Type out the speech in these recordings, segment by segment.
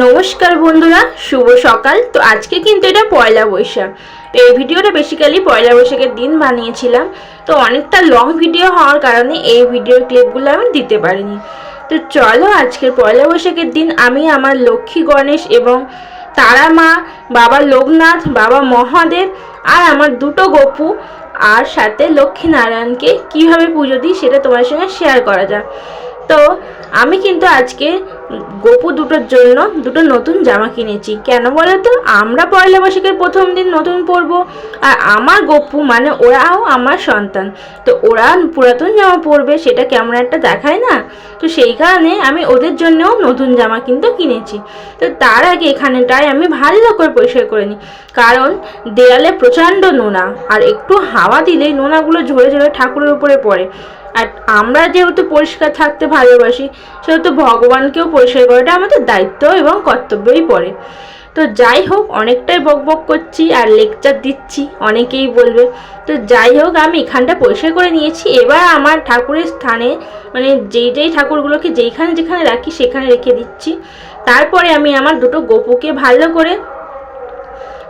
নমস্কার বন্ধুরা, শুভ সকাল। তো আজকে কিন্তু এটা পয়লা বৈশাখ। তো এই ভিডিওটা বেসিক্যালি পয়লা বৈশাখের দিন বানিয়েছিলাম। তো অনেকটা লং ভিডিও হওয়ার কারণে এই ভিডিওর ক্লিপগুলো আমি দিতে পারিনি। তো চলো আজকের পয়লা বৈশাখের দিন আমি আমার লক্ষ্মী গণেশ এবং তারা মা, বাবা লোকনাথ, বাবা মহাদেব আর আমার দুটো গপু আর সাথে লক্ষ্মী নারায়ণকে কীভাবে পুজো দিই সেটা তোমার সঙ্গে শেয়ার করা যাক। তো আমি কিন্তু আজকে গপু দুটোর জন্য দুটো নতুন জামা কিনেছি। কেন বলো তো আমরা পয়লা বৈশাখের প্রথম দিন নতুন পরবো। আর আমার গপু মানে ওরাও আমার সন্তান। তো ওরা পুরাতন জামা পরবে, সেটা কেমন একটা দেখায় না? তো সেই কারণে আমি ওদের জন্যও নতুন জামা কিন্তু কিনেছি। তো তার আগে এখানেটায় আমি ভালো করে পরিষ্কার করে নিই। কারণ দেয়ালে প্রচণ্ড নোনা, আর একটু হাওয়া দিলেই নোনাগুলো ঝরে ঝরে ঠাকুরের উপরে পড়ে। আর আমরা যেহেতু পরিষ্কার থাকতে ভালোবাসি, সেহেতু ভগবানকেও পরিষ্কার করাটা আমাদের দায়িত্ব এবং কর্তব্যই পড়ে। তো যাই হোক, অনেকটাই বক বক করছি আর লেকচার দিচ্ছি, অনেকেই বলবে। তো যাই হোক, আমি এখানটা পরিষ্কার করে নিয়েছি। এবার আমার ঠাকুরের স্থানে মানে যেই যেই ঠাকুরগুলোকে যেইখানে যেখানে রাখি, সেখানে রেখে দিচ্ছি। তারপরে আমি আমার দুটো গোপুকে ভালো করে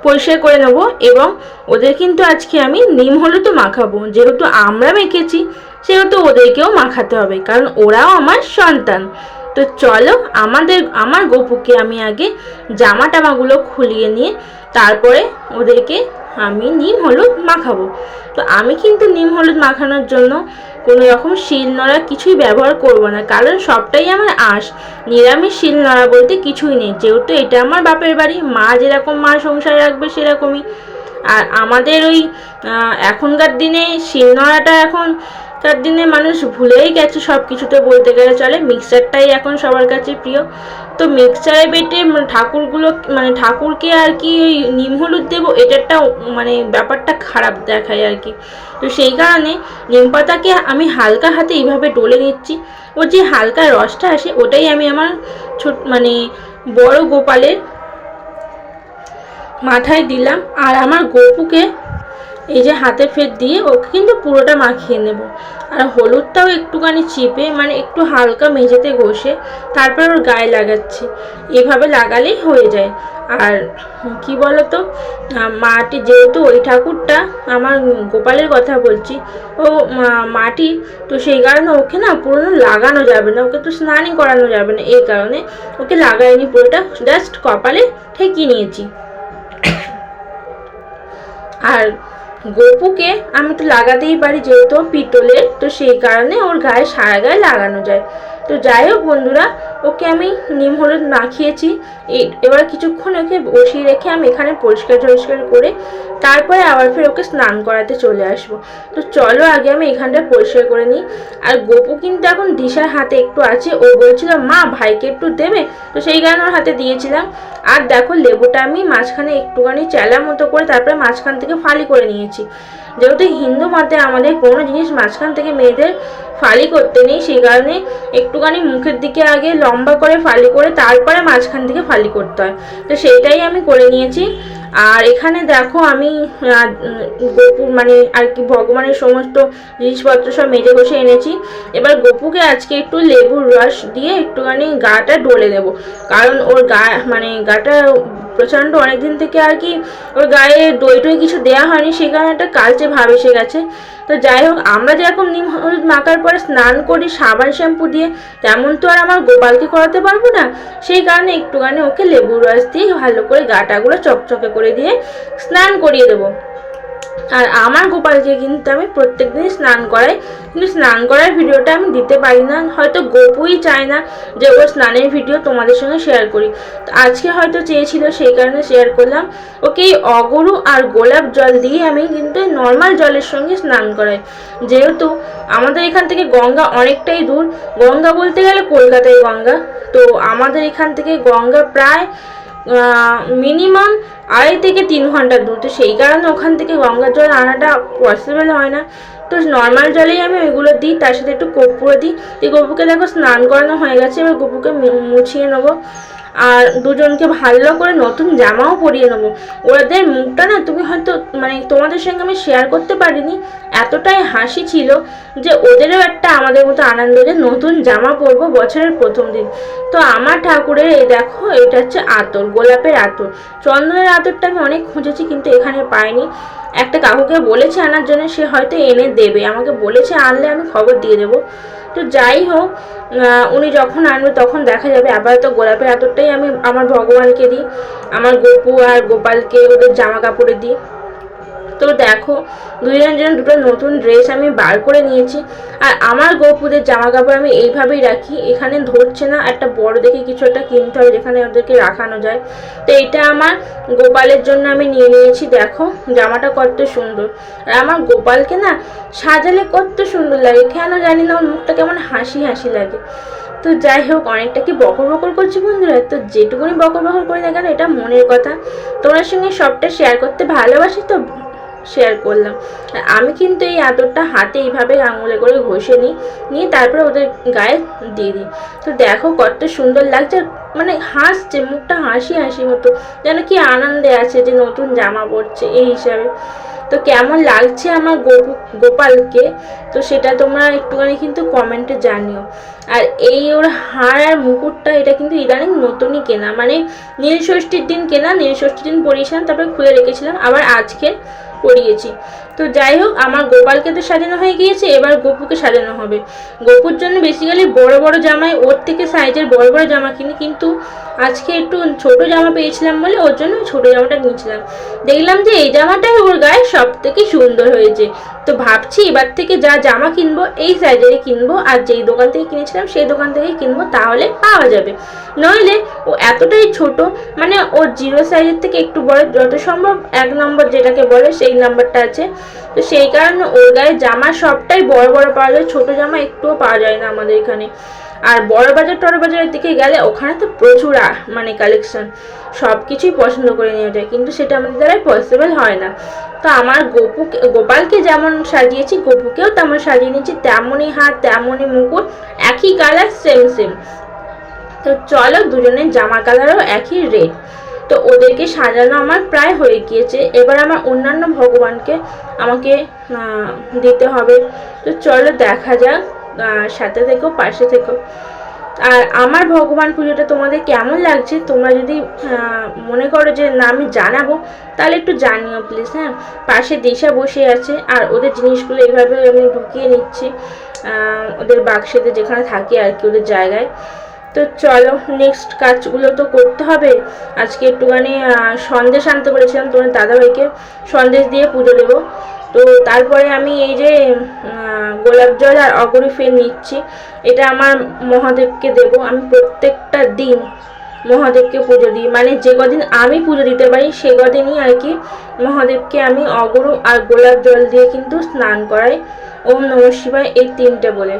পরিষ্কার করে নেব এবং ওদের কিন্তু আজকে আমি নিম হলুদও মাখাবো। যেহেতু আমরা মেখেছি সেহেতু ওদেরকেও মাখাতে হবে, কারণ ওরাও আমার সন্তান। তো চলো আমাদের, আমার গপুকে আমি আগে জামা টামাগুলো খুলিয়ে নিয়ে তারপরে ওদেরকে আমি নিম হলুদ মাখাবো। তো আমি কিন্তু নিম হলুদ মাখানোর জন্য কোনো রকম শিল নড়া কিছুই ব্যবহার করব না, কারণ সবটাই আমার আঁশ। নিরামিষ শিল নড়া বলতে কিছুই নেই, যেহেতু এটা আমার বাপের বাড়ি, মা যেরকম মা সংসার রাখবে সেরকমই। আর আমাদের ওই এখনকার দিনে শিল নড়াটা এখন তার দিনে মানুষ ভুলেই গেছে সব কিছুতে বলতে গেলে চলে। মিক্সারটাই এখন সবার কাছে প্রিয়। তো মিক্সারে বেটে ঠাকুরগুলো মানে ঠাকুরকে আর কি ওই নিম হলুদ দেবো, এটারটা মানে ব্যাপারটা খারাপ দেখায় আর কি। তো সেই কারণে নিম পাতাকে আমি হালকা হাতে এইভাবে ডলে নিচ্ছি। ও যে হালকা রসটা আসে, ওটাই আমি আমার ছোট মানে বড় গোপালের মাথায় দিলাম। আর আমার গপুকে এই যে হাতে ফের দিয়ে ওকে কিন্তু পুরোটা মাখিয়ে নেব। আর হলুদটাও একটুখানি চিপে মানে একটু হালকা মেঝেতে ঘষে তারপর ওর গায়ে লাগাচ্ছি। এভাবে লাগালেই হয়ে যায়। আর কি বলতো মাটি যেহেতু ওই ঠাকুরটা, আমার গোপালের কথা বলছি, ও মাটি, তো সেই কারণে ওকে না পুরোনো লাগানো যাবে না, ওকে তো স্নানই করানো যাবে না। এই কারণে ওকে লাগাইনি, পুরোটা জাস্ট কপালে ঠেকিয়ে নিয়েছি। আর গপুকে আমি তো লাগাতেই পারি যেহেতু পিতলের, তো সেই কারণে ওর গায়ে সারা গায়ে লাগানো যায়। তো যাই হোক বন্ধুরা, ওকে আমি নিম হলুদ মাখিয়েছি এবার কিছুক্ষণ ওকে বসিয়ে রেখে আমি এখানে পরিষ্কার টরিষ্কার করে তারপরে আবার ফের ওকে স্নান করাতে চলে আসব। তো চলো আগে আমি এখানটা পরিষ্কার করে নিই। আর গোপু কিন্তু এখন দিশার হাতে একটু আছে। ও বলছিল, মা, ভাইকে একটু দেবে? তো সেই কারণে ওর হাতে দিয়েছিলাম। আর দেখো লেবুটা আমি মাঝখানে একটুখানি চেলা মতো করে তারপরে মাঝখান থেকে ফালি করে নিয়েছি। যেহেতু হিন্দু মতে আমাদের কোনো জিনিস মাঝখান থেকে মেয়েদের ফালি করতে নেই, সেই কারণে একটুখানি মুখের দিকে আগে লম্বা করে ফালি করে তারপরে মাঝখান থেকে ফালি করতে হয়। তো সেইটাই আমি করে নিয়েছি। আর এখানে দেখো আমি গপুর মানে আর কি ভগবানের সমস্ত জিনিসপত্র সব মেজে বসে এনেছি। এবার গপুকে আজকে একটু লেবুর রস দিয়ে একটুখানি গাটা ডলে দেবো। কারণ ওর গা মানে গাটা প্রচণ্ড অনেকদিন থেকে আর কি ওর গায়ে দই টই কিছু দেওয়া হয়নি, সেই কারণে একটা কালচে ভাব এসে গেছে। তো যাই হোক, আমরা যেরকম নিম হলুদ মাখার পরে স্নান করি, সাবান শ্যাম্পু দিয়ে, তেমন তো আর আমার গোপালকে করাতে পারব না। সেই কারণে একটুখানি ওকে লেবুর রস দিয়ে ভালো করে গাটাগুলো চকচকে করে দিয়ে স্নান করিয়ে দেবো। আর আমার গোপালকে কিন্তু আমি প্রত্যেক দিন স্নান করাই। কিন্তু স্নান করার ভিডিওটা আমি দিতে পারি না। হয়তো গোপুই চায় না যে ওর স্নানের ভিডিও তোমাদের সঙ্গে শেয়ার করি। তো আজকে হয়তো চেয়েছিল সেই কারণে শেয়ার করলাম। ওকে অগরু আর গোলাপ জল দিয়ে আমি কিন্তু নর্মাল জলের সঙ্গে স্নান করাই। যেহেতু আমাদের এখান থেকে গঙ্গা অনেকটাই দূর। গঙ্গা বলতে গেলে কলকাতায় গঙ্গা। তো আমাদের এখান থেকে গঙ্গা প্রায় মিনিমাম আড়াই থেকে তিন ঘণ্টা দূর। তো সেই কারণে ওখান থেকে গঙ্গার জল আনাটা পসিবল হয় না। তো নর্মাল জলেই আমি ওইগুলো দিই, তার সাথে একটু কর্পূর দিই। এই গপুকে দেখো স্নান করানো হয়ে গেছে, এবার গপুকে মুছিয়ে নেব। আর দুজনকে ভালো করে নতুন জামাও পরিয়ে নেব। ওদের মুখটা না তুমি হয়তো মানে তোমাদের সঙ্গে আমি শেয়ার করতে পারিনি, এতটাই হাসি ছিল যে ওদেরও একটা আমাদের মতো আনন্দ যে নতুন জামা পরবো বছরের প্রথম দিন। তো আমার ঠাকুরের এই দেখো, এটা হচ্ছে আতর, গোলাপের আতর। চন্দনের আতরটা আমি অনেক খুঁজেছি কিন্তু এখানে পাইনি। একটা কাকুকে বলেছে আনার জন্য, সে হয়তো এনে দেবে। আমাকে বলেছে আনলে আমি খবর দিয়ে দেবো। তো যাই হোক উনি যখন আনবে তখন দেখা যাবে। আবার তো গোলাপের আতরটাই আমি আমার ভগবানকে দিই। আমার গোপু আর গোপালকে ওদের জামা কাপড়ে দিই। তো দেখো দুজন জন দুটো নতুন ড্রেস আমি বার করে নিয়েছি। আর আমার গোপুদের জামা কাপড় আমি এইভাবেই রাখি, এখানে ধরছে না, একটা বড় দেখে কিছু একটা কিনতে হবে যেখানে ওদেরকে রাখানো যায়। তো এটা আমার গোপালের জন্য আমি নিয়ে নিয়েছি, দেখো, জামাটা কত সুন্দর। আর আমার গোপালকে না সাজালে কত সুন্দর লাগে, কেন জানি না, ওর মুখটা কেমন হাসি হাসি লাগে। তো যাই হোক, অনেকটা কি বকর বকর করছি বন্ধুরা? তো যেটুকুনি বকর বকর করি না কেন, এটা মনের কথা। তোমার সঙ্গে সবটা শেয়ার করতে ভালোবাসি, তো শেয়ার করলাম। আমি কিন্তু এই আদরটা হাতে এইভাবে আঙুলে করে ঘষে নিই, নিয়ে তারপরে ওদের গায়ে দিয়ে দিই। তো দেখো কত সুন্দর লাগছে মানে হাসছে, মুখটা হাসি হাসি মতো, যেন কি আনন্দে আছে যে নতুন জামা পরছে, এই হিসাবে। তো কেমন লাগছে আমার গোপু, গোপালকে? তো সেটা তোমরা একটুখানি কিন্তু কমেন্টে জানিও। আর এই ওর হাড় আর মুকুটটা, এটা কিন্তু ইদানিং নতুনই কেনা মানে নীল ষষ্ঠীর দিন কেনা নীল ষষ্ঠীর দিন পরিয়েছিলাম তারপরে খুলে রেখেছিলাম। আবার আজকে পরিয়েছি তো যাই হোক, আমার গোপালকে তো সাজানো হয়ে গিয়েছে, এবার গপুকে সাজানো হবে। গপুর জন্য বেসিক্যালি বড় বড় জামাই, ওর থেকে সাইজের বড় বড় জামা কিনি, কিন্তু আজকে একটু ছোট জামা পেয়েছিলাম বলে ওর জন্য ছোট জামাটা নিয়েছিলাম দেখলাম যে এই জামাটাই ওর গায়ে সব থেকে সুন্দর হয়েছে। তো ভাবছি এবার থেকে যা জামা কিনবো, এই সাইজেরই কিনবো, আর যেই দোকান থেকে কিনেছিলাম, সেই দোকান থেকেই কিনবো, তাহলে পাওয়া যাবে। নইলে ও এতটাই ছোট মানে ওর জিরো সাইজের থেকে একটু বড়, যত সম্ভব এক নম্বর যেটাকে বলে, সেই নাম্বারটা আছে। তো সেই কারণে ওর গায়ে জামা সবটাই বড় বড় পাওয়া যায়, ছোট জামা একটুও পাওয়া যায় না আমাদের এখানে। আর বড় বাজার, টড় বাজারের দিকে গেলে ওখানে তো প্রচুর মানে কালেকশন সব কিছুই পছন্দ করে নেওয়া যায়। কিন্তু সেটা আমাদের দ্বারাই পসিবল হয় না। তো আমার গোপুকে, গোপালকে যেমন সাজিয়েছি, গোপুকেও তেমন সাজিয়ে নিয়েছি। তেমনই হাত, তেমনই মুকুট, একই কালার সেম সেম তো চলো দুজনের জামা কালারও একই রেড তো ওদেরকে সাজানো আমার প্রায় হয়ে গিয়েছে। এবার আমার অন্যান্য ভগবানকে আমাকে দিতে হবে। তো চলো দেখা যাক সাথে থেকো, পাশে থেকো। আর আমার ভগবান পুজোটা তোমাদের কেমন লাগছে? তোমরা যদি মনে করো যে না, আমি জানাব, তাহলে একটু জানিও প্লিজ হ্যাঁ? পাশে দিশা বসে আছে, আর ওদের জিনিসগুলো এইভাবে আমি ঢুকিয়ে নিচ্ছি ওদের বাক্সেতে যেখানে থাকে আর কি, ওদের জায়গায়। তো চলো নেক্সট কাজগুলো তো করতে হবে। আজকে একটুখানি সন্দেশ আনতে বলেছিলাম তোমার দাদাভাইকে। সন্দেশ দিয়ে পুজো দেবো। তো তারপরে আমি এই যে গোলাপ জল আর অগরি ফের নিচ্ছি। এটা আমার মহাদেবকে দেব। আমি প্রত্যেকটা দিন মহাদেবকে পুজো দিই। মানে যে কদিন আমি পুজো দিতে পারি, সে কদিনই আর কি মহাদেবকে আমি অগরু আর গোলাপ জল দিয়ে কিন্তু স্নান করাই। ওম নম শিবায় এই তিনটে বলে।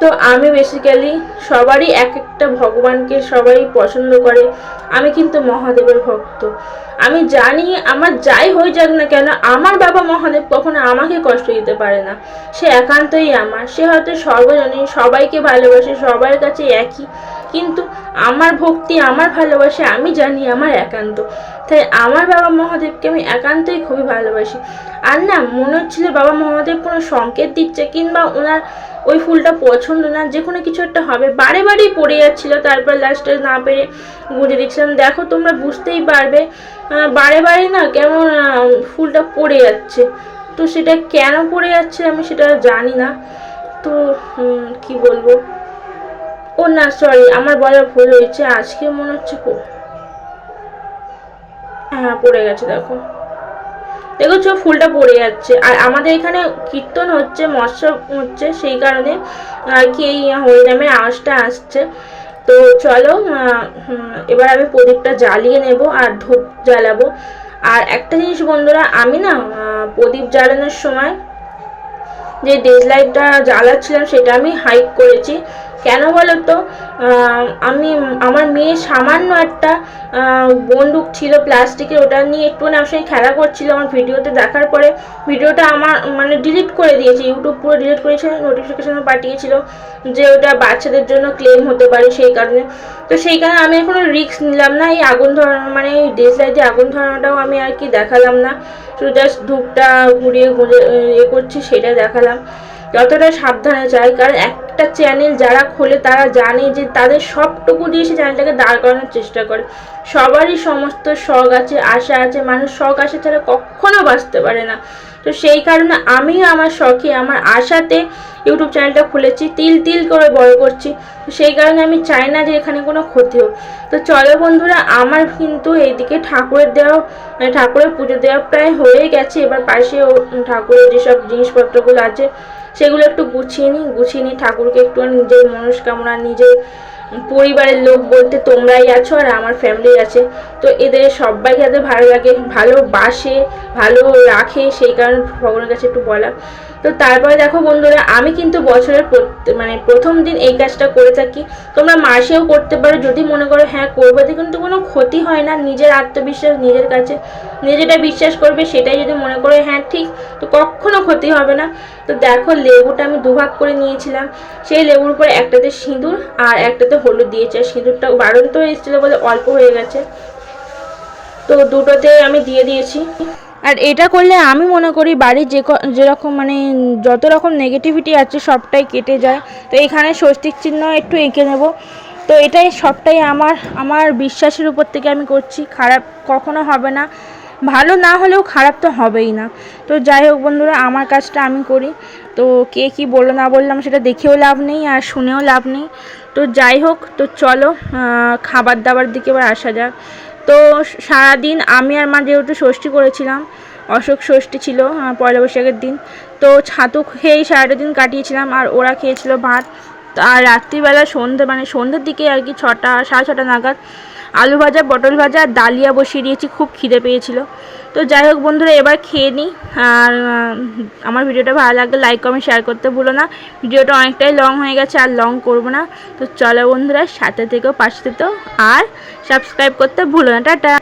তো আমি বেসিক্যালি সবারই এক একটা ভগবানকে সবাই পছন্দ করে। আমি কিন্তু মহাদেবের ভক্ত। আমি জানি আমার যাই হয়ে যাক না কেন, আমার বাবা মহাদেব কখনো আমাকে কষ্ট দিতে পারে না। সে একান্তই আমার। সে হয়তো সর্বজনীন, সবাইকে ভালোবাসে, সবার কাছে একই। কিন্তু আমার ভক্তি, আমার ভালোবাসে আমি জানি আমার একান্ত। তাই আমার বাবা মহাদেবকে আমি একান্তই খুবই ভালোবাসি। আর না, মনে হচ্ছিল বাবা মহাদেব কোনো সংকেত দিচ্ছে কিংবা ওনার ওই ফুলটা পছন্দ না, যে কোনো কিছু একটা হবে। বারে বারেই পড়ে যাচ্ছিল, তারপর লাস্টে না পেরে গুঁজে দিচ্ছিলাম। দেখো, তোমরা বুঝতেই পারবে বারে বারে না কেমন ফুলটা পড়ে যাচ্ছে। তো সেটা কেন পড়ে যাচ্ছে আমি সেটা জানি না। তো কি বলব? ও না সরি আমার বলা ভুল হয়েছে। আজকে মনে হচ্ছে হ্যাঁ পড়ে গেছে, দেখো। দেখেছ, ফুলটা পড়ে যাচ্ছে। আর আমাদের এখানে কীর্তন হচ্ছে মৎস্য হচ্ছে, সেই কারণে আর কি এই হরিনামের আওয়াজটা আসছে। তো চলো এবার আমি প্রদীপটা জ্বালিয়ে নেব আর ধূপ জ্বালাবো। আর একটা জিনিস বন্ধুরা, আমি না প্রদীপ জ্বালানোর সময় যে ডেজ লাইটটা জ্বালাচ্ছিলাম, সেটা আমি হাইক করেছি। কেন বলো তো আমি, আমার মেয়ে সামান্য একটা বন্দুক ছিল প্লাস্টিকের, ওটা নিয়ে একটু আমার সঙ্গে খেলা করছিল আমার ভিডিওতে দেখার পরে। ভিডিওটা আমার মানে ডিলিট করে দিয়েছে ইউটিউব পুরো ডিলিট করেছে নোটিফিকেশন পাঠিয়েছিল যে ওটা বাচ্চাদের জন্য ক্লেম হতে পারে সেই কারণে। তো সেই কারণে আমি এখনও রিস্ক নিলাম না, এই আগুন ধরানো মানে এই দেশলাইতে আগুন ধরানোটাও আমি আর কি দেখালাম না। শুধু জাস্ট ধূপটা ঘুরিয়ে ঘুরে এ করছি, সেটা দেখালাম। যতটা সাবধানে চাই কারণ একটা চ্যানেল যারা খোলে তারা জানে যে তাদের সবটুকু দিয়ে সে চ্যানেলটাকে দাঁড় করানোর চেষ্টা করে। সবারই সমস্ত শখ আছে, আশা আছে, মানুষ শখ আশা ছাড়া কখনো বাঁচতে পারে না। তো সেই কারণে আমিও আমার শখে, আমার আশাতে ইউটিউব চ্যানেলটা খুলেছি, তিল তিল করে বড় করছি। তো সেই কারণে আমি চাই না যে এখানে কোনো ক্ষতি হোক। তো চলো বন্ধুরা, আমার কিন্তু এইদিকে ঠাকুরের দেওয়া মানে ঠাকুরের পুজো দেওয়া প্রায় হয়ে গেছে। এবার পাশে ঠাকুরের যেসব জিনিসপত্রগুলো আছে সেগুলো একটু গুছিয়ে নিই গুছিয়ে নিই ঠাকুরকে একটু নিজের মনস্কামনা নিজের পরিবারের লোক বলতে তোমরাই আছো আর আমার ফ্যামিলি আছে। তো এদের সবাই যাতে ভালো লাগে ভালোবাসে ভালো রাখে, সেই কারণে ভগবানের কাছে একটু বলা। তো তারপরে দেখো বন্ধুরা, আমি কিন্তু বছরের মানে প্রথম দিন এই কাজটা করে থাকি। তোমরা মাসেও করতে পারো, যদি মনে করো হ্যাঁ করবে তো কিন্তু কোনো ক্ষতি হয় না, নিজের আত্মবিশ্বাস, নিজের কাছে, নিজেটা বিশ্বাস করবে, সেটাই যদি মনে করো হ্যাঁ ঠিক, তো কখনো ক্ষতি হবে না। তো দেখো লেবুটা আমি দুভাগ করে নিয়েছিলাম। সেই লেবুর উপরে একটাতে সিঁদুর আর একটাতে হলুদ দিয়েছে, সিঁদুরটা বাড়ন্ত এসেছিল বলে অল্প হয়ে গেছে। তো দুটোতে আমি দিয়ে দিয়েছি। আর এটা করলে আমি মনে করি বাড়ির যে যেরকম মানে যত রকম নেগেটিভিটি আছে সবটাই কেটে যায়। তো এখানে স্বস্তিক চিহ্ন একটু এঁকে নেব। তো এটাই সবটাই আমার আমার বিশ্বাসের উপর থেকে আমি করছি। খারাপ কখনো হবে না। ভালো না হলেও খারাপ তো হবেই না। তো যাই হোক বন্ধুরা, আমার কাজটা আমি করি। তো কে কি বলল না বললাম সেটা দেখেও লাভ নেই আর শুনেও লাভ নেই। তো যাই হোক, তো চলো খাবার দাবার দিকে এবার আসা যাক। তো সারাদিন আমি আর মা যেহেতু ষষ্ঠী করেছিলাম, অশোক ষষ্ঠী ছিল পয়লা বৈশাখের দিন, তো ছাতু খেয়েই সারাটা দিন কাটিয়েছিলাম আর ওরা খেয়েছিল ভাত। আর রাত্রিবেলা সন্ধ্যে মানে সন্ধ্যের দিকে আর কি ছটা, সাড়ে ছটা নাগাদ আলু ভাজা, পটল ভাজা আর ডালিয়া বসিয়ে দিয়েছি, খুব খিদে পেয়েছিল। তো যাই হোক বন্ধুরা, এবার খেয়ে নিই। আর আমার ভিডিওটা ভালো লাগলে লাইক কমেন্ট শেয়ার করতে ভুলো না। ভিডিওটা অনেকটাই লং হয়ে গেছে, আর লং করব না। তো চলো বন্ধুরা, সাথে থেকেও, পাশে থেকেও, আর সাবস্ক্রাইব করতে ভুলো না। টাটা!